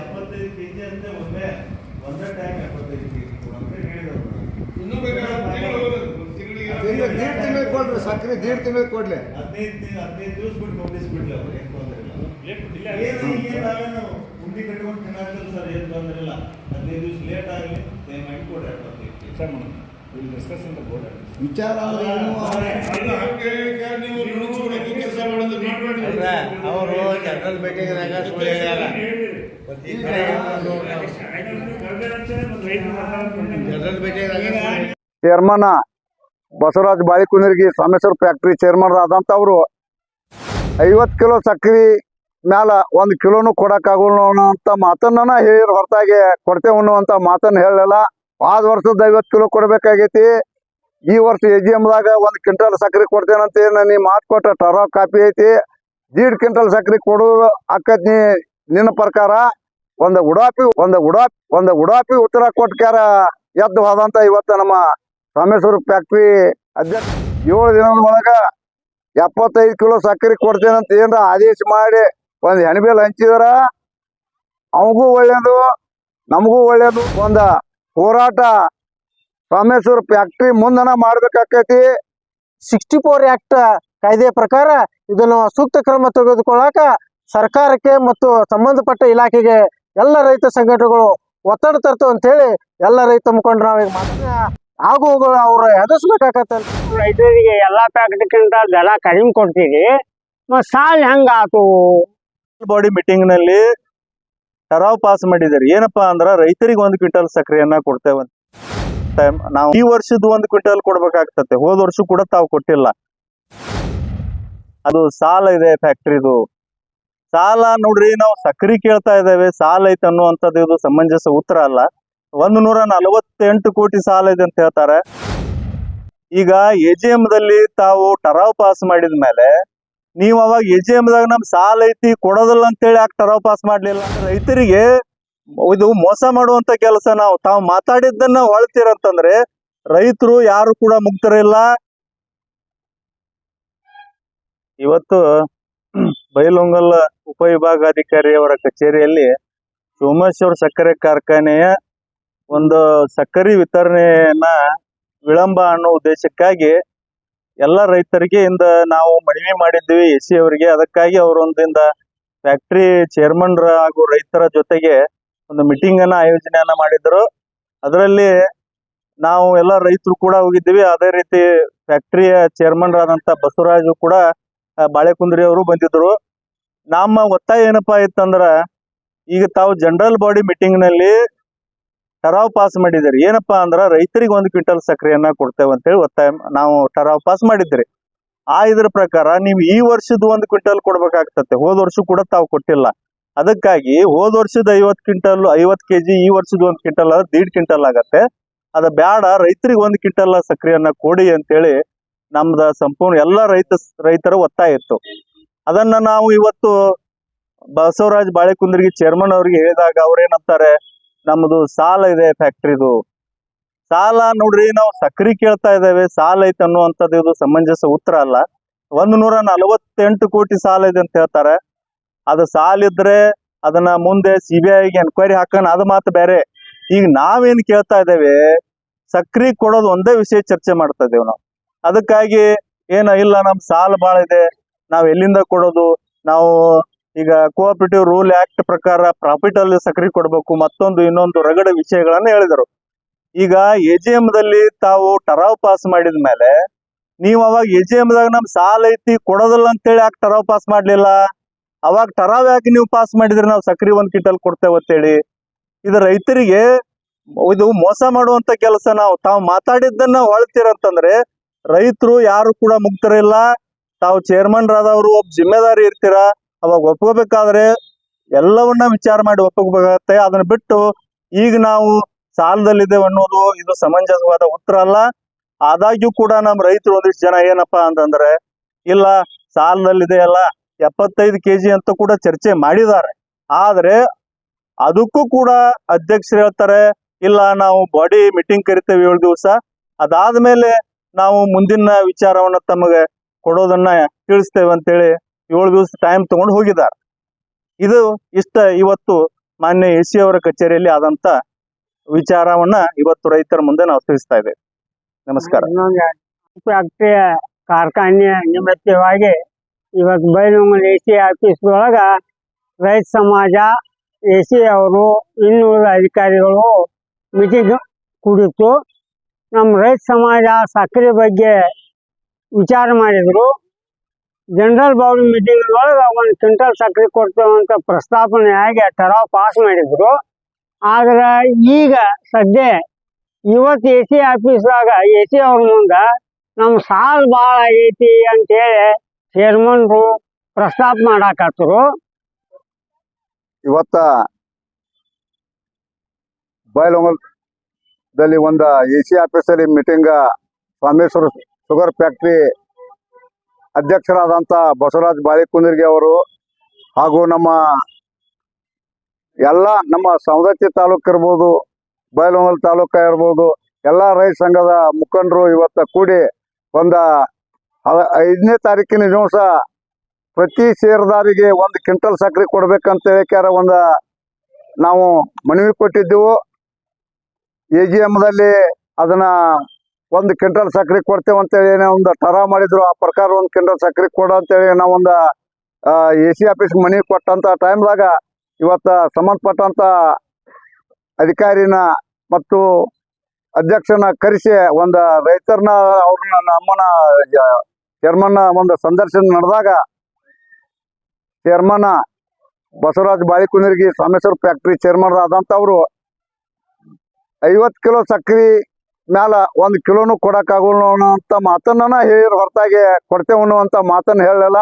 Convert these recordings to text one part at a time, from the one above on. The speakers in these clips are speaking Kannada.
ಎಪ್ಪತ್ತೈದು ಕೆಜಿ ಅಂತ ಒಮ್ಮೆ ಒಂದೇ ಟೈಮ್ ಎಪ್ಪತ್ತೈದು ಕೆಜಿ ಕೊಡಂತ ಹೇಳಿದ್ರು. ಇನ್ನೂ ಬೇಕಾದ್ರೆ ತಿಂಗಳು ತಿಂಗಳು ದೀಡ್ ಕೊಡ್ರಿ ಸಕ್ಕರೆ ದೀಡ್ ತಿಂಗಳಿಗೆ ಕೊಡ್ಲಿ. ಹದಿನೈದು ದಿನ ಹದಿನೈದು ದಿವಸ ಬಿಟ್ಟು ನೋಟಿಸ್ ಬಿಡ್ಲಿ ಅವ್ರು ಏನು ತೊಂದರೆ ಇಲ್ಲ. ಏನು ಈಗ ನಾವೇನು ಉಂಡಿ ಕಟ್ಕೊಂಡು ಸರ್ ಏನು ತೊಂದರೆ ಇಲ್ಲ. ಹದಿನೈದು ದಿವಸ ಲೇಟ್ ಆಗಲಿ ದಯಮಾಡಿ ಕೊಡ್ರಿ ಎಪ್ಪತ್ತೈದು ಸರ್ ವಿಚಾರ ಇಲ್ಲಿ ಏನು ಅಂತ ಹಂಗೆ ಮಾಡ್ಬೇಡಿ. ಅವರು ಜನರಲ್ ಮೀಟಿಂಗ್ನಾಗ ಸುಳ್ಳು ಹೇಳ್ಯಾರ ಜನರಲ್ ಮೀಟಿಂಗ್ನಾಗ ಚೇರ್ಮನ್ ಬಸವರಾಜ್ ಬಾಳಿಕುಂದ್ರಿಗೆ ಸೋಮೇಶ್ವರ ಫ್ಯಾಕ್ಟ್ರಿ ಚೇರ್ಮನ್ ಆದಂಥವ್ರು ಐವತ್ತು ಕಿಲೋ ಸಕ್ರೆ ಮ್ಯಾಲ ಒಂದು ಕಿಲೋನು ಕೊಡಕ್ಕಾಗೋಲ್ಲ ಅಂತ ಮಾತನ್ನ ಹೇಳಿರ ಹೊರತಾಗಿ ಕೊಡ್ತೇವೆ ಅನ್ನುವಂಥ ಮಾತನ್ನ ಹೇಳಲ್ಲ ಆದ ವರ್ಷದ ಐವತ್ತು ಕಿಲೋ ಕೊಡ್ಬೇಕಾಗೈತಿ ಈ ವರ್ಷ ಎ ಜಿ ಎಮ್ದಾಗ ಒಂದ್ ಕ್ವಿಂಟಲ್ ಸಕ್ರೆ ಕೊಡ್ತೇನಂತ ಏನು ನೀ ಮಾತು ಕೊಟ್ಟ ಟರೋ ಕಾಪಿ ಐತಿ. ದೀಡ್ ಕ್ವಿಂಟಲ್ ಸಕ್ಕರೆ ಕೊಡೋದು ಅಕ್ಕತ್ ನೀ, ನಿನ್ನ ಪ್ರಕಾರ. ಒಂದ್ ಉಡಾಪಿ ಒಂದ್ ಉಡಾಪಿ ಒಂದ್ ಉಡಾಪಿ ಉತ್ತರ ಕೊಟ್ಕ್ಯಾರ ಎದ್ದು ಹೋದಂತ ಇವತ್ತ ನಮ್ಮ ರಾಮೇಶ್ವರ ಫ್ಯಾಕ್ಟ್ರಿ ಅಧ್ಯಕ್ಷ. ಏಳು ದಿನದ ಒಳಗ ಎಪ್ಪತ್ತೈದು ಕಿಲೋ ಸಕ್ಕರೆ ಕೊಡ್ತೇನಂತ ಏನ್ರ ಆದೇಶ ಮಾಡಿ ಒಂದ್ ಹೆಣ್ಬೇಲ್ ಹಂಚಿದಾರ. ಅವಗೂ ಒಳ್ಳೇದು, ನಮಗೂ ಒಳ್ಳೇದು, ಒಂದ ಹೋರಾಟ ರಾಮೇಶ್ವರ ಫ್ಯಾಕ್ಟ್ರಿ ಮುಂದನ ಮಾಡ್ಬೇಕಾಕೈತಿ. ಸಿಕ್ಸ್ಟಿ ಫೋರ್ ಆಕ್ಟ್ ಕಾಯ್ದೆ ಪ್ರಕಾರ ಇದನ್ನು ಸೂಕ್ತ ಕ್ರಮ ತೆಗೆದುಕೊಳ್ಳಾಕ ಸರ್ಕಾರಕ್ಕೆ ಮತ್ತು ಸಂಬಂಧಪಟ್ಟ ಇಲಾಖೆಗೆ ಎಲ್ಲ ರೈತ ಸಂಘಟನೆಗಳು ಒತ್ತಡ ತರ್ತು ಅಂತ ಹೇಳಿ ಎಲ್ಲ ರೈತ ಮುಖಂಡರು ನಾವೀಗ ಮಾತ್ರ ಆಗು ಅವ್ರ ಎದಸ್ಬೇಕಾಕತ್ತ ರೈತರಿಗೆ ಎಲ್ಲಾ ಪ್ಯಾಕೆಟ್ಗಿಂತ ದರ ಕಡಿಮೆ ಕೊಡ್ತೀವಿ. ಸಾಲ ಹೆಂಗ ಆತು? ಬಾಡಿ ಮೀಟಿಂಗ್ನಲ್ಲಿ ಠರಾವ್ ಪಾಸ್ ಮಾಡಿದಾರೆ ಏನಪ್ಪಾ ಅಂದ್ರ ರೈತರಿಗೆ ಒಂದು ಕ್ವಿಂಟಲ್ ಸಕ್ಕರೆಯನ್ನ ಕೊಡ್ತೇವೆ ಟೈಮ್ ನಾವು ಈ ವರ್ಷದ ಒಂದು ಕ್ವಿಂಟಲ್ ಕೊಡ್ಬೇಕಾಗ್ತತೆ. ಹೋದ ವರ್ಷ ಕೂಡ ತಾವು ಕೊಟ್ಟಿಲ್ಲ. ಅದು ಸಾಲ ಇದೆ ಫ್ಯಾಕ್ಟ್ರಿದು ಸಾಲ ನೋಡ್ರಿ, ನಾವು ಸಕ್ಕರೆ ಕೇಳ್ತಾ ಇದ್ದೇವೆ. ಸಾಲ ಐತೆ ಅನ್ನುವಂಥದ್ದು ಇದು ಸಮಂಜಸ ಉತ್ತರ ಅಲ್ಲ. ಒಂದು ನೂರ ನಲವತ್ತೆಂಟು ಕೋಟಿ ಸಾಲ ಇದೆ ಅಂತ ಹೇಳ್ತಾರೆ. ಈಗ ಎ ಜಿ ದಲ್ಲಿ ತಾವು ಟರಾವ್ ಪಾಸ್ ಮಾಡಿದ ಮೇಲೆ, ನೀವು ಅವಾಗ ಎ ಜಿ ದಾಗ ನಮ್ ಸಾಲ ಐತಿ, ಕೊಡೋದಿಲ್ಲ ಅಂತೇಳಿ ಯಾಕೆ ಟರಾವ್ ಪಾಸ್ ಮಾಡ್ಲಿಲ್ಲ? ರೈತರಿಗೆ ಇದು ಮೋಸ ಮಾಡುವಂತ ಕೆಲಸ ನಾವು. ತಾವು ಮಾತಾಡಿದ್ದನ್ನ ಹೊಳ್ತೀರಂತಂದ್ರೆ ರೈತರು ಯಾರು ಕೂಡ ಮುಗ್ತರಿಲ್ಲ ಇವತ್ತು ಬೈಲೊಂಗಲ್ ಉಪವಿಭಾಗಾಧಿಕಾರಿ ಅವರ ಕಚೇರಿಯಲ್ಲಿ ಸೋಮೇಶ್ವರ ಸಕ್ಕರೆ ಕಾರ್ಖಾನೆಯ ಒಂದು ಸಕ್ಕರೆ ವಿತರಣೆಯನ್ನ ವಿಳಂಬ ಅನ್ನೋ ಉದ್ದೇಶಕ್ಕಾಗಿ ಎಲ್ಲ ರೈತರಿಗೆ ಇಂದ ನಾವು ಮನವಿ ಮಾಡಿದ್ವಿ ಎಸ್ ಸಿ ಅವರಿಗೆ. ಅದಕ್ಕಾಗಿ ಅವರೊಂದಿಂದ ಫ್ಯಾಕ್ಟ್ರಿ ಚೇರ್ಮನ್ ಹಾಗೂ ರೈತರ ಜೊತೆಗೆ ಒಂದು ಮೀಟಿಂಗ್ ಅನ್ನ, ಆಯೋಜನೆಯನ್ನ ಮಾಡಿದ್ರು ಅದರಲ್ಲಿ ನಾವು ಎಲ್ಲ ರೈತರು ಕೂಡ ಹೋಗಿದ್ದೀವಿ. ಅದೇ ರೀತಿ ಫ್ಯಾಕ್ಟ್ರಿಯ ಚೇರ್ಮನ್ ಆದಂತ ಬಸವರಾಜು ಕೂಡ ಬಾಳೆ ಬಾಳೆಕುಂದ್ರಿ ಅವರು ಬಂದಿದ್ರು ನಮ್ಮ ಒತ್ತಾಯ ಏನಪ್ಪಾ ಇತ್ತಂದ್ರ, ಈಗ ತಾವು ಜನರಲ್ ಬಾಡಿ ಮೀಟಿಂಗ್ನಲ್ಲಿ ಟರಾವ್ ಪಾಸ್ ಮಾಡಿದಿರಿ ಏನಪ್ಪಾ ಅಂದ್ರ, ರೈತರಿಗೆ ಒಂದು ಕ್ವಿಂಟಲ್ ಸಕ್ಕರೆಯನ್ನ ಕೊಡ್ತೇವೆ ಅಂತೇಳಿ ಒತ್ತಾಯ ನಾವು ಟರಾವ್ ಪಾಸ್ ಮಾಡಿದ್ರಿ ಆ ಇದ್ರ ಪ್ರಕಾರ, ನೀವು ಈ ವರ್ಷದ ಒಂದು ಕ್ವಿಂಟಲ್ ಕೊಡ್ಬೇಕಾಗ್ತತೆ. ಹೋದ ವರ್ಷ ಕೂಡ ತಾವು ಕೊಟ್ಟಿಲ್ಲ. ಅದಕ್ಕಾಗಿ ಹೋದ ವರ್ಷದ ಐವತ್ ಕ್ವಿಂಟಲ್ ಐವತ್ ಕೆಜಿ, ಈ ವರ್ಷದ ಒಂದ್ ಕ್ವಿಂಟಲ್ ಆದ್ರೆ ದೀಡ್ ಕ್ವಿಂಟಲ್ ಆಗತ್ತೆ. ಅದ ಬ್ಯಾಡ, ರೈತರಿಗೆ ಒಂದ್ ಕ್ವಿಂಟಲ್ ಸಕ್ರಿಯನ್ನ ಕೊಡಿ ಅಂತೇಳಿ ನಮ್ದ ಸಂಪೂರ್ಣ ಎಲ್ಲ ರೈತ ರೈತರ ಒತ್ತಾಯ ಇತ್ತು. ಅದನ್ನ ನಾವು ಇವತ್ತು ಬಸವರಾಜ್ ಬಾಳೆಕುಂದ್ರಿಗೆ ಚೇರ್ಮನ್ ಅವ್ರಿಗೆ ಹೇಳಿದಾಗ ಅವ್ರೇನಂತಾರೆ ನಮ್ದು ಸಾಲ ಇದೆ ಫ್ಯಾಕ್ಟ್ರಿದು. ಸಾಲ ನೋಡ್ರಿ ನಾವು ಸಕ್ರಿ ಕೇಳ್ತಾ ಇದ್ದೇವೆ, ಸಾಲ ಐತೆ ಅನ್ನುವಂಥದ್ದು ಇದು ಸಮಂಜಸ ಉತ್ತರ ಅಲ್ಲ. ಒಂದು ನೂರ ನಲವತ್ತೆಂಟು ಕೋಟಿ ಸಾಲ ಇದೆ ಅಂತ ಹೇಳ್ತಾರೆ. ಅದು ಸಾಲ ಇದ್ರೆ ಅದನ್ನ ಮುಂದೆ ಸಿ ಬಿ ಐಗೆ ಎನ್ಕ್ವೈರಿ ಹಾಕೋಣ ಅದು ಮಾತು ಬೇರೆ ಈಗ ನಾವೇನ್ ಕೇಳ್ತಾ ಇದ್ದೇವೆ, ಸಕ್ರಿ ಕೊಡೋದು ಒಂದೇ ವಿಷಯ ಚರ್ಚೆ ಮಾಡ್ತಾ ಇದ್ದೇವೆ ನಾವು. ಅದಕ್ಕಾಗಿ ಏನ ಇಲ್ಲ, ನಮ್ ಸಾಲ ಬಾಳ ಇದೆ, ನಾವ್ ಎಲ್ಲಿಂದ ಕೊಡೋದು, ನಾವು ಈಗ ಕೋಆಪರೇಟಿವ್ ರೂಲ್ ಆಕ್ಟ್ ಪ್ರಕಾರ ಪ್ರಾಫಿಟ್ ಅಲ್ಲಿ ಸಕ್ರಿ ಕೊಡಬೇಕು, ಮತ್ತೊಂದು ಇನ್ನೊಂದು ರಗಡ ವಿಷಯಗಳನ್ನ ಹೇಳಿದರು. ಈಗ ಎ ಜಿ ಎಂ ದಲ್ಲಿ ತಾವು ಟರಾವ್ ಪಾಸ್ ಮಾಡಿದ ಮೇಲೆ, ನೀವು ಅವಾಗ ಎ ಜಿ ದಾಗ ನಮ್ ಸಾಲ ಐತಿ, ಕೊಡೋದಿಲ್ಲ ಅಂತೇಳಿ ಯಾಕೆ ಟರಾವ್ ಪಾಸ್ ಮಾಡ್ಲಿಲ್ಲ? ಅವಾಗ ಟರಾವ್ ಯಾಕೆ ನೀವು ಪಾಸ್ ಮಾಡಿದ್ರೆ ನಾವು ಸಕ್ರಿ ಒಂದ್ ಕಿಟಲ್ ಕೊಡ್ತೇವೆ ಅಂತೇಳಿ. ಇದು ರೈತರಿಗೆ ಇದು ಮೋಸ ಮಾಡುವಂತ ಕೆಲಸ ನಾವು. ತಾವು ಮಾತಾಡಿದ್ದನ್ನ ಹೊಳ್ತೀರಂತಂದ್ರೆ ರೈತರು ಯಾರು ಕೂಡ ಮುಕ್ತರಿಲ್ಲ ತಾವು ಚೇರ್ಮನ್ ರಾದವರು ಒಬ್ಬ ಜಿಮ್ಮೆದಾರಿ ಇರ್ತೀರಾ. ಅವಾಗ ಒಪ್ಕೋಬೇಕಾದ್ರೆ ಎಲ್ಲವನ್ನ ವಿಚಾರ ಮಾಡಿ ಒಪ್ಪಬೇಕಾಗತ್ತೆ ಅದನ್ನ ಬಿಟ್ಟು ಈಗ ನಾವು ಸಾಲದಲ್ಲಿದ್ದೇವೆ ಅನ್ನೋದು ಇದು ಸಮಂಜಸವಾದ ಉತ್ತರ ಅಲ್ಲ. ಆದಾಗ್ಯೂ ಕೂಡ ನಮ್ಮ ರೈತರು ಒಂದಿಷ್ಟು ಜನ ಏನಪ್ಪಾ ಅಂತಂದ್ರೆ, ಇಲ್ಲ, ಸಾಲದಲ್ಲಿದೆ ಅಲ್ಲ. ಎಪ್ಪತ್ತೈದು ಕೆಜಿ ಅಂತ ಕೂಡ ಚರ್ಚೆ ಮಾಡಿದ್ದಾರೆ. ಆದ್ರೆ ಅದಕ್ಕೂ ಕೂಡ ಅಧ್ಯಕ್ಷರು ಹೇಳ್ತಾರೆ, ಇಲ್ಲ ನಾವು ಬಾಡಿ ಮೀಟಿಂಗ್ ಕರಿತೇವೆ ಏಳು ದಿವಸ. ಅದಾದ್ಮೇಲೆ ನಾವು ಮುಂದಿನ ವಿಚಾರವನ್ನ ತಮಗೆ ಕೊಡೋದನ್ನ ತಿಳಿಸ್ತೇವೆ ಅಂತೇಳಿ ಏಳು ದಿವಸ ಟೈಮ್ ತಗೊಂಡು ಹೋಗಿದ್ದಾರೆ. ಇದು ಇಷ್ಟ ಇವತ್ತು ಮಾನ್ಯ ಎ ಸಿ ಅವರ ಕಚೇರಿಯಲ್ಲಿ ಆದಂತ ವಿಚಾರವನ್ನ ಇವತ್ತು ರೈತರ ಮುಂದೆ ನಾವು ತಿಳಿಸ್ತಾ ಇದ್ದೇವೆ. ನಮಸ್ಕಾರ. ಕಾರ್ಖಾನೆ ನಿಮಿತ್ತವಾಗಿ ಇವತ್ತು ಬೈಲೂಮಲ್ ಎ ಸಿ ಆಫೀಸ್ ಒಳಗ ರೈತ ಸಮಾಜ, ಎ ಸಿ ಅವರು, ಇನ್ನೂರ ಅಧಿಕಾರಿಗಳು ಮೀಟಿಂಗ್ ಕುಡಿತು ನಮ್ಮ ರೈತ ಸಮಾಜ ಸಕ್ಕರೆ ಬಗ್ಗೆ ವಿಚಾರ ಮಾಡಿದ್ರು. ಜನರಲ್ ಬಾಡಿ ಮೀಟಿಂಗ್ ಒಳಗೆ ಒಂದು ಕ್ವಿಂಟಲ್ ಸಕ್ಕರೆ ಕೊಡ್ತೇವೆ ಅಂತ ಪ್ರಸ್ತಾಪನೆ ಆಗಿ ಟರ ಪಾಸ್ ಮಾಡಿದ್ರು. ಆದ್ರೆ ಈಗ ಸದ್ಯ ಇವತ್ತು ಎ ಸಿ ಆಫೀಸ್ದಾಗ ಎ ಸಿ ಅವ್ರ ಮುಂದೆ ನಮ್ಮ ಸಾಲ ಭಾಳ ಆಗೈತಿ ಅಂತೇಳಿ ಚೇರ್ಮನ್ರು ಪ್ರಸ್ತಾಪ ಮಾಡಾಕತ್ರು. ಇವತ್ತ ಬೈಲೊಂಗಲದಲ್ಲಿ ಒಂದು ಎ ಸಿ ಆಫೀಸಲ್ಲಿ ಮೀಟಿಂಗ್ ಸ್ವಾಮೇಶ್ವರ ಶುಗರ್ ಫ್ಯಾಕ್ಟ್ರಿ ಅಧ್ಯಕ್ಷರಾದಂಥ ಬಸವರಾಜ್ ಬಾಳಿಕುಂದಿರ್ಗಿ ಅವರು ಹಾಗೂ ನಮ್ಮ ಎಲ್ಲ ನಮ್ಮ ಸವದತ್ತಿ ತಾಲೂಕು ಇರ್ಬೋದು ಬಯಲೊಂಗಲ್ ತಾಲೂಕ ಇರ್ಬೋದು, ಎಲ್ಲ ರೈತ ಸಂಘದ ಮುಖಂಡರು ಇವತ್ತ ಕೂಡಿ ಒಂದ ಐದನೇ ತಾರೀಕಿನ ದಿವಸ ಪ್ರತಿ ಷೇರ್ದಾರಿಗೆ ಒಂದು ಕ್ವಿಂಟಲ್ ಸಕ್ಕರೆ ಕೊಡ್ಬೇಕಂತ ಹೇಳ್ಕ್ಯಾರ ಒಂದು ನಾವು ಮನವಿ ಕೊಟ್ಟಿದ್ದೆವು. ಎ ಜಿ ಎಮ್ದಲ್ಲಿ ಅದನ್ನ ಒಂದು ಕ್ವಿಂಟಲ್ ಸಕ್ಕರೆ ಕೊಡ್ತೇವೆ ಅಂತೇಳಿ ಒಂದು ಟರ ಮಾಡಿದ್ರು. ಆ ಪ್ರಕಾರ ಒಂದು ಕ್ವಿಂಟಲ್ ಸಕ್ಕರೆ ಕೊಡು ಅಂತೇಳಿ ನಾವೊಂದು ಎ ಸಿ ಆಫೀಸ್ ಮನವಿ ಕೊಟ್ಟಂತ ಟೈಮ್ದಾಗ ಇವತ್ತ ಸಂಬಂಧಪಟ್ಟಂತ ಅಧಿಕಾರಿನ ಮತ್ತು ಅಧ್ಯಕ್ಷನ ಕರೆಸಿ ಒಂದು ರೈತರನ್ನ ಅವ್ರನ್ನ ನಮ್ಮನ್ನ ಚೇರ್ಮನ್ ಒಂದು ಸಂದರ್ಶನ ನಡೆದಾಗ chairman Basavaraj Balikundirgi Someshwara factory chairman ಆದಂಥವ್ರು ಐವತ್ತು ಕಿಲೋ ಸಕ್ರಿ ಮ್ಯಾಲ ಒಂದು ಕಿಲೋನು ಕೊಡಕ್ಕಾಗೋಲ್ಲ ಅಂತ ಮಾತನ್ನ ಹೇಳಿರ ಹೊರತಾಗಿ ಕೊಡ್ತೇವೆ ಅನ್ನುವಂಥ ಮಾತನ್ನ ಹೇಳಲ್ಲ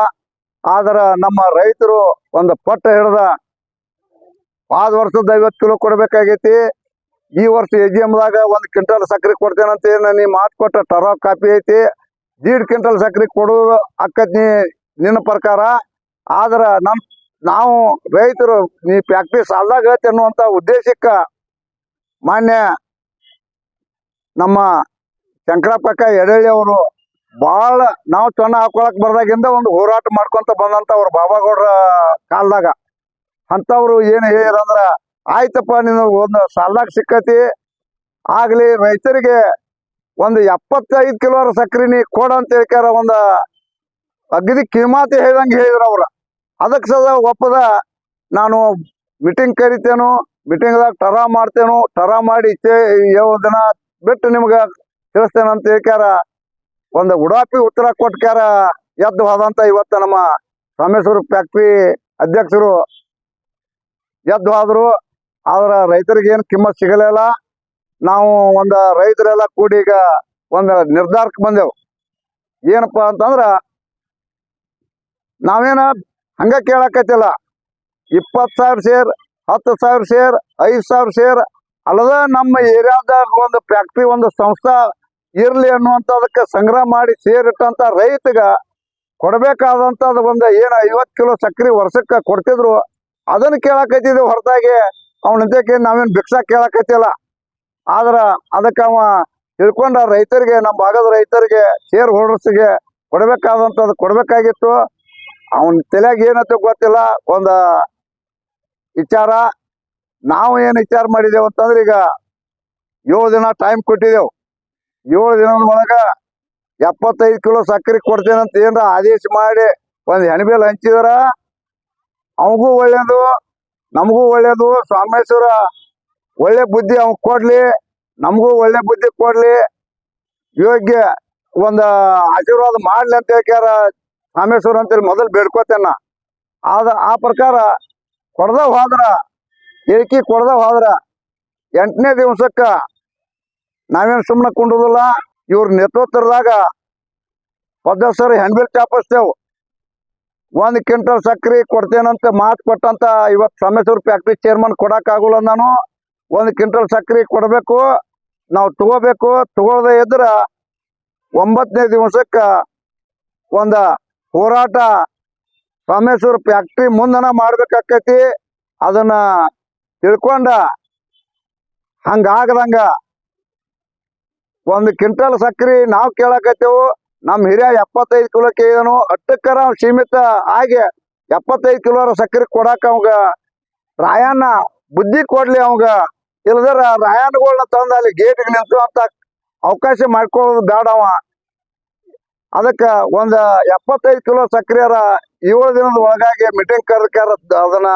ಆದ್ರೆ ನಮ್ಮ ರೈತರು ಒಂದು ಪಟ್ಟ ಹಿಡ್ದ ಆದ ವರ್ಷದ ಐವತ್ತು ಕಿಲೋ ಕೊಡ್ಬೇಕಾಗೈತಿ. ಈ ವರ್ಷ ಎ ಜಿ ಎಮ್ದಾಗ ಒಂದು ಕ್ವಿಂಟಲ್ ಸಕ್ರೆ ಕೊಡ್ತೇನಂತ ಏನು ನೀ ಮಾತು ಕೊಟ್ಟ ಟರಾ ಕಾಪಿ ಐತಿ. ದೀಡ್ ಕ್ವಿಂಟಲ್ ಸಕ್ಕರೆ ಕೊಡೋದು ಅಕ್ಕತ್ನಿ ನಿನ್ನ ಪ್ರಕಾರ. ಆದ್ರ ನಮ್, ನಾವು ರೈತರು ನೀ ಫ್ಯಾಕ್ಟ್ರಿ ಸಾಲ್ದಾಗ ಐತಿ ಅನ್ನುವಂಥ ಉದ್ದೇಶಕ್ಕೆ ಮಾನ್ಯ ನಮ್ಮ ಶಂಕರಪ್ಪಕ್ಕ ಎಡಳ್ಳಿ ಅವರು ಬಹಳ ನಾವು ಚೆನ್ನ ಹಾಕೊಳಕ್ ಬರ್ದಾಗಿಂದ ಒಂದು ಹೋರಾಟ ಮಾಡ್ಕೊಂತ ಬಂದಂತ ಅವ್ರ ಬಾಬಾಗೌಡ್ರ ಕಾಲದಾಗ. ಅಂಥವ್ರು ಏನು ಹೇಳಿರಂದ್ರ ಆಯ್ತಪ್ಪ ನಿನ್ನ ಒಂದು ಸಾಲದಾಗ ಸಿಕ್ಕತಿ. ಆಗ್ಲಿ ರೈತರಿಗೆ ಒಂದು ಎಪ್ಪತ್ತೈದು ಕಿಲೋ ಸಕ್ರೆ ನೀ ಕೊಡ ಅಂತ ಹೇಳ್ಕಾರ ಒಂದು ಅಗದಿ ಕಿಮಾತಿ ಹೇಳ್ದಂಗೆ ಹೇಳಿದ್ರು ಅವ್ರ. ಅದಕ್ಕೆ ಸದ ಒಪ್ಪದ ನಾನು ಮೀಟಿಂಗ್ ಕರಿತೇನು ಮೀಟಿಂಗ್ದಾಗ ಟರಾ ಮಾಡ್ತೇನು, ಟರಾ ಮಾಡಿ ಯಾವ ದಿನ ಬಿಟ್ಟು ನಿಮ್ಗೆ ತಿಳಿಸ್ತೇನೆ ಅಂತ ಹೇಳ್ಕ್ಯಾರ. ಒಂದು ಉಡಾಪಿ ಉತ್ತರ ಕೊಟ್ಕ್ಯಾರ, ಎದ್ದು ಹೋದಂತ ಇವತ್ತು ನಮ್ಮ ರಾಮೇಶ್ವರ ಫ್ಯಾಕ್ಟ್ರಿ ಅಧ್ಯಕ್ಷರು ಎದ್ದು ಹೋದ್ರು. ಆದ್ರ ರೈತರಿಗೆ ಏನು ಕಿಮ್ಮತ್ ಸಿಗಲಿಲ್ಲ ನಾವು ಒಂದ ರೈತರೆಲ್ಲ ಕೂಡಿ ಈಗ ಒಂದು ನಿರ್ಧಾರಕ್ಕೆ ಬಂದೆವು. ಏನಪ್ಪಾ ಅಂತಂದ್ರ ನಾವೇನ ಹಂಗ ಕೇಳಕತ್ತಿಲ್ಲ. ಇಪ್ಪತ್ತು ಸಾವಿರ ಶೇರ್, ಹತ್ತು ಸಾವಿರ ಶೇರ್, ಐದು ಸಾವಿರ ಶೇರ್ ಅಲ್ಲದ ನಮ್ಮ ಏರಿಯಾದಾಗ ಒಂದು ಫ್ಯಾಕ್ಟ್ರಿ, ಒಂದು ಸಂಸ್ಥಾ ಇರ್ಲಿ ಅನ್ನುವಂಥದಕ್ಕೆ ಸಂಗ್ರಹ ಮಾಡಿ ಸೇರಿಟ್ಟಂತ ರೈತಗ ಕೊಡಬೇಕಾದಂಥದ್ದು ಒಂದು ಏನು ಐವತ್ತು ಕಿಲೋ ಸಕ್ಕರೆ ವರ್ಷಕ್ಕೆ ಕೊಡ್ತಿದ್ರು. ಅದನ್ನ ಕೇಳಕತ್ತಿದ್ವಿ ಹೊರತಾಗಿ. ಅವನಂತಕ್ಕೆ ನಾವೇನು ಭಿಕ್ಷಾ ಕೇಳಕತ್ತಿಲ್ಲ. ಆದ್ರ ಅದಕ್ಕ ಅವ ತಿಳ್ಕೊಂಡ ರೈತರಿಗೆ, ನಮ್ಮ ಭಾಗದ ರೈತರಿಗೆ ಶೇರ್ ಹೋಲ್ಡರ್ಸ್ಗೆ ಕೊಡಬೇಕಾದಂಥದ್ದು ಕೊಡಬೇಕಾಗಿತ್ತು. ಅವನ ತಲೆಯಾಗ ಏನಂತ ಗೊತ್ತಿಲ್ಲ, ಒಂದು ವಿಚಾರ. ನಾವು ಏನು ವಿಚಾರ ಮಾಡಿದೆವು ಅಂತಂದ್ರೆ ಈಗ ಏಳು ದಿನ ಟೈಮ್ ಕೊಟ್ಟಿದ್ದೆವು ಏಳು ದಿನದ ಒಳಗ ಎಪ್ಪತ್ತೈದು ಕಿಲೋ ಸಕ್ಕರೆ ಅಂತ ಏನ್ರ ಆದೇಶ ಮಾಡಿ ಒಂದು ಹೆಣ್ಬೇಲ್ ಹಂಚಿದಾರ, ಅವಗೂ ಒಳ್ಳೇದು, ನಮಗೂ ಒಳ್ಳೇದು ಸೋಮೇಶ್ವರ ಒಳ್ಳೆ ಬುದ್ಧಿ ಅವ್ ಕೊಡ್ಲಿ, ನಮಗೂ ಒಳ್ಳೆ ಬುದ್ಧಿ ಕೊಡ್ಲಿ. ಯೋಗ್ಯ ಒಂದು ಆಶೀರ್ವಾದ ಮಾಡ್ಲಿ ಅಂತ ಹೇಳ್ಕ್ಯಾರ ರಾಮೇಶ್ವರ ಅಂತೇಳಿ ಮೊದಲು ಬೇಡ್ಕೋತೇನ ಆದ, ಆ ಪ್ರಕಾರ ಕೊಡ್ದ ಹೋದ್ರ ಏಕಿ ಕೊಡದ ಹೋದ್ರ, ಎಂಟನೇ ದಿವಸಕ್ಕ ನಾವೇನು ಸುಮ್ಮನೆ ಕುಂಡುದಿಲ್ಲ, ಇವ್ರ ನೇತೃತ್ವದಾಗ ಪದ್ಧಸರಿ ಹೆಣ್ಬಿಲ್ ಚಾಪಿಸ್ತೇವು. ಒಂದು ಕ್ವಿಂಟಲ್ ಸಕ್ಕರೆ ಕೊಡ್ತೇನಂತ ಮಾತು ಕೊಟ್ಟಂತ ಇವತ್ತು ಸಮೇಶ್ವರ ಫ್ಯಾಕ್ಟ್ರಿ ಚೇರ್ಮನ್ ಕೊಡಕ್ಕಾಗಲ್ಲ ನಾನು. ಒಂದು ಕ್ವಿಂಟಲ್ ಸಕ್ಕರೆ ಕೊಡಬೇಕು, ನಾವು ತಗೋಬೇಕು. ತಗೊಳ್ದೆ ಇದ್ರ ಒಂಬತ್ತನೇ ದಿವಸಕ್ಕೆ ಒಂದ ಹೋರಾಟ ರಾಮೇಶ್ವರ ಫ್ಯಾಕ್ಟ್ರಿ ಮುಂದನ ಮಾಡ್ಬೇಕಾಕೈತಿ. ಅದನ್ನ ತಿಳ್ಕೊಂಡ ಹಂಗಾಗದಂಗ ಒಂದು ಕ್ವಿಂಟಲ್ ಸಕ್ಕರೆ ನಾವು ಕೇಳಕತ್ತೇವು. ನಮ್ಮ ಹಿರಿಯ ಎಪ್ಪತ್ತೈದು ಕಿಲೋ ಕೇಳಿದನು ಅಟ್ಟಕ್ಕರ ಸೀಮಿತ ಆಗಿ ಎಪ್ಪತ್ತೈದು ಕಿಲೋ ಸಕ್ಕರೆ ಕೊಡಾಕ ಅವಾಗ ರಾಯಣ್ಣ ಬುದ್ಧಿ ಕೊಡ್ಲಿ ಅವಂಗ. ಇಲ್ದರ ರಾಯಣಗಳನ್ನ ತಂದ ಅಲ್ಲಿ ಗೇಟ್ ನಿಲ್ಸು ಅಂತ ಅವಕಾಶ ಮಾಡ್ಕೊಳ್ಳೋದು ಬೇಡವ ಅದಕ್ಕ ಒಂದ ಎಪ್ಪತ್ತೈದು ಕಿಲೋ ಸಕ್ಕರೆಯರ ಏಳು ದಿನದ ಒಳಗಾಗಿ ಮೀಟಿಂಗ್ ಕರ್ಕಾರ ಅದನ್ನ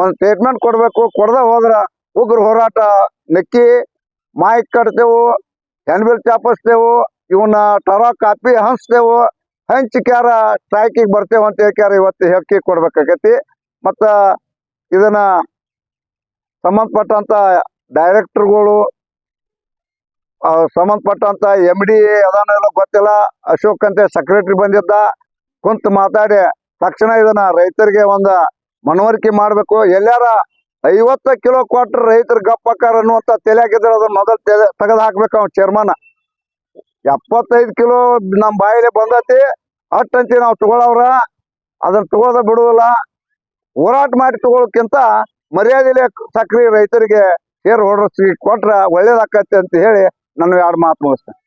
ಒಂದ್ ಸ್ಟೇಟ್ಮೆಂಟ್ ಕೊಡಬೇಕು. ಕೊಡದ ಹೋದ್ರ ಉಗ್ರ ಹೋರಾಟ ನೆಕ್ಕಿ ಮಾಯಿ ಕಟ್ತೇವು ಹೆಣ್ಬಿಲ್ ಚಾಪಿಸ್ತೇವು, ಇವನ್ನ ಟರ ಕಾಪಿ ಹಂಚ್ತೇವು, ಹಂಚಿಕ್ಯಾರ ಸ್ಟ್ರೈಕಿಗೆ ಬರ್ತೇವೆ ಅಂತ ಹೇಳ್ಕ್ಯಾರ ಇವತ್ತು ಹೆಕ್ಕಿ ಕೊಡ್ಬೇಕಾಗೈತಿ ಮತ್ತ ಇದನ್ನ ಸಂಬಂಧಪಟ್ಟಂತ ಡೈರೆಕ್ಟರ್ಗಳು ಸಂಬಂಧಪಟ್ಟಂತ ಎಂ ಡಿ ಅದಾನೆಲ್ಲ ಗೊತ್ತಿಲ್ಲ. ಅಶೋಕ್ ಅಂತ ಸೆಕ್ರೆಟರಿ ಬಂದಿದ್ದ. ಕುಂತ ಮಾತಾಡಿ, ತಕ್ಷಣ ಇದನ್ನ ರೈತರಿಗೆ ಒಂದು ಮನವರಿಕೆ ಮಾಡಬೇಕು. ಎಲ್ಲಾರ ಐವತ್ತು ಕಿಲೋ ಕೊಟ್ರೆ ರೈತರು ಗಪ್ಪಕ್ಕಾರ ಅನ್ನುವಂತ ತಲೆಯಾಗಿದ್ರೆ ಅದನ್ನ ಮೊದಲು ತೆಲೆ ತೆಗೆದು ಹಾಕ್ಬೇಕು ಅವ್ನು ಚೇರ್ಮನ್ ಎಪ್ಪತ್ತೈದು ಕಿಲೋ ನಮ್ಮ ಬಾಯಿಲೆ ಬಂದತಿ. ಅಂತ ನಾವು ತಗೊಳವ್ರ. ಅದನ್ನ ತಗೊಳದ ಬಿಡುವುದಿಲ್ಲ ಹೋರಾಟ ಮಾಡಿ ತಗೊಳ್ಳೋಕ್ಕಿಂತ ಮರ್ಯಾದೆಲೆ ಸಕ್ರಿ ರೈತರಿಗೆ ಶೇರ್ ಹೋಲ್ಡರ್ಸ್ಗೆ ಕೊಟ್ರ ಒಳ್ಳೇದಾಕತ್ತೆ ಅಂತ ಹೇಳಿ ನನ್ನ ಎರಡು ಮಾತು ಮುಗಿಸ್ತೇನೆ.